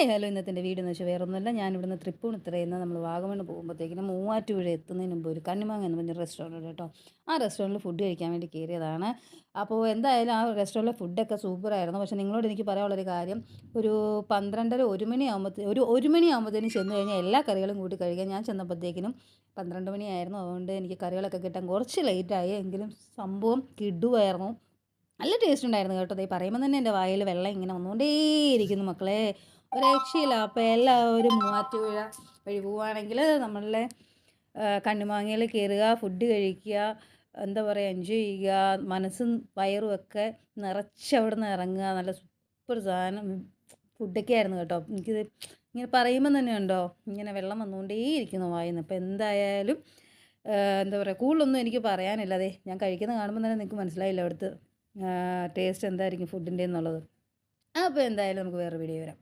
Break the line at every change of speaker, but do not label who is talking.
Hi hello ഇന്നത്തെ വീട് എന്ന് വെച്ചാൽ വേറെ ഒന്നുമല്ല ഞാൻ ഇവിടുന്ന് തൃപ്പൂണിത്തുറയിൽ നമ്മൾ വാഗമണ് പോകുമ്പോഴത്തേക്കിനും മൂവാറ്റുപുഴ എത്തുന്നതിന് മുമ്പ് ഒരു കണ്ണിമാങ്ങ എന്ന് പറഞ്ഞ റെസ്റ്റോറന്റ് കേട്ടോ. ആ റെസ്റ്റോറന്റിൽ ഫുഡ് കഴിക്കാൻ വേണ്ടി കയറിയതാണ്. അപ്പോൾ എന്തായാലും ആ റെസ്റ്റോറന്റിലെ ഫുഡൊക്കെ സൂപ്പറായിരുന്നു പക്ഷേ നിങ്ങളോട് എനിക്ക് പറയാനുള്ളൊരു കാര്യം ഒരു പന്ത്രണ്ടര ഒരു മണിയാകുമ്പോൾ ഒരു ഒരു മണിയാകുമ്പോഴത്തേനും ചെന്ന് കഴിഞ്ഞാൽ എല്ലാ കറികളും കൂട്ടി കഴിക്കാൻ ഞാൻ ചെന്നപ്പോഴത്തേക്കിനും പന്ത്രണ്ട് മണിയായിരുന്നു. അതുകൊണ്ട് എനിക്ക് കറികളൊക്കെ കിട്ടാൻ കുറച്ച് ലേറ്റായി എങ്കിലും സംഭവം കിടുവായിരുന്നു. നല്ല ടേസ്റ്റ് ഉണ്ടായിരുന്നു കേട്ടോ. ഈ പറയുമ്പോൾ തന്നെ എന്റെ വായിൽ വെള്ളം ഇങ്ങനെ വന്നുകൊണ്ടേയിരിക്കുന്നു മക്കളെ. ഒരു രക്ഷയില്ല. അപ്പോൾ എല്ലാവരും മൂവാറ്റുപുഴ വഴി പോവുകയാണെങ്കിൽ നമ്മളുടെ കണ്ണുമാങ്ങയിൽ കയറുക ഫുഡ് കഴിക്കുക എന്താ പറയുക എൻജോയ് ചെയ്യുക മനസ്സും വയറും ഒക്കെ നിറച്ച് അവിടെ നിന്ന് ഇറങ്ങുക. നല്ല സൂപ്പർ സാധനം. ഫുഡൊക്കെ ആയിരുന്നു കേട്ടോ. എനിക്കിത് ഇങ്ങനെ പറയുമ്പോൾ തന്നെ ഉണ്ടോ? ഇങ്ങനെ വെള്ളം വന്നുകൊണ്ടേയിരിക്കുന്നു വായിന്ന്. അപ്പോൾ എന്തായാലും എന്താ പറയുക കൂടുതലൊന്നും എനിക്ക് പറയാനില്ല. അതെ ഞാൻ കഴിക്കുന്നത് കാണുമ്പോൾ തന്നെ നിങ്ങൾക്ക് മനസ്സിലായില്ല അവിടുത്തെ ടേസ്റ്റ് എന്തായിരിക്കും ഫുഡിന്റെ എന്നുള്ളത്? അപ്പോൾ എന്തായാലും നമുക്ക് വേറെ വീഡിയോ വരാം.